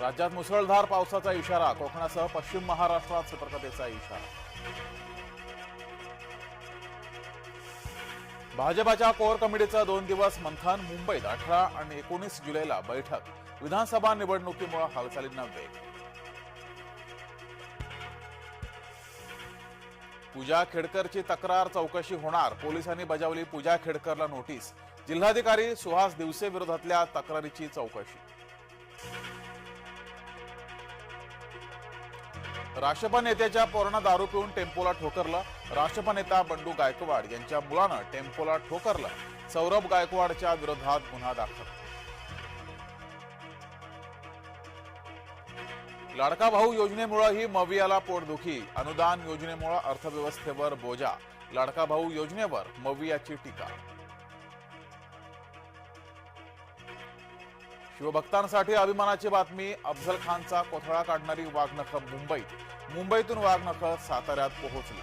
राज्यात मुसळधार पावसाचा इशारा कोकणासह पश्चिम महाराष्ट्रात सतर्कतेचा इशारा. भाजपाच्या कोर कमिटीचं दोन दिवस मंथन मुंबईत अठरा आणि एकोणीस जुलैला बैठक. विधानसभा निवडणुकीमुळे हालचालींना वेग. पूजा खेडकरची तक्रार चौकशी होणार पोलिसांनी बजावली पूजा खेडकरला नोटीस. जिल्हाधिकारी सुहास दिवसे विरोधातल्या तक्रारीची चौकशी. राष्ट्रपा नेत्याच्या पोरानं दारू पिऊन टेम्पोला ठोकरलं. राष्ट्रपा नेता बंडू गायकवाड यांच्या मुलानं टेम्पोला ठोकरलं. सौरभ गायकवाडच्या विरोधात गुन्हा दाखल. लाडका भाऊ योजनेमुळेही मवियाला पोटदुखी. अनुदान योजनेमुळे अर्थव्यवस्थेवर बोजा. लाडका भाऊ योजनेवर मवियाची टीका. शिवभक्तांसाठी अभिमानाची बातमी अफजल खानचा कोथळा काढणारी वाघनख मुंबईत मुंबईतून वाघनख साताऱ्यात पोहोचली.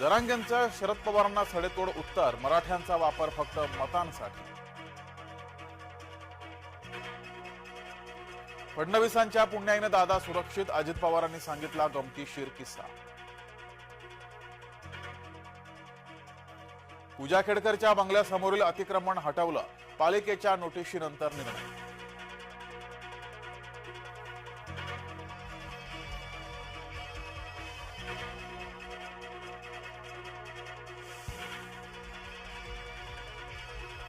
जरांगेंचं शरद पवारांना सडेतोड उत्तर मराठ्यांचा वापर फक्त मतांसाठी. फडणवीसांच्या पुण्याईनं दादा सुरक्षित अजित पवारांनी सांगितला गमतीशीर किस्सा. पूजा खेडकरच्या बंगल्यासमोरील अतिक्रमण हटवलं. पालिकेच्या नोटिशीनंतर निर्णय.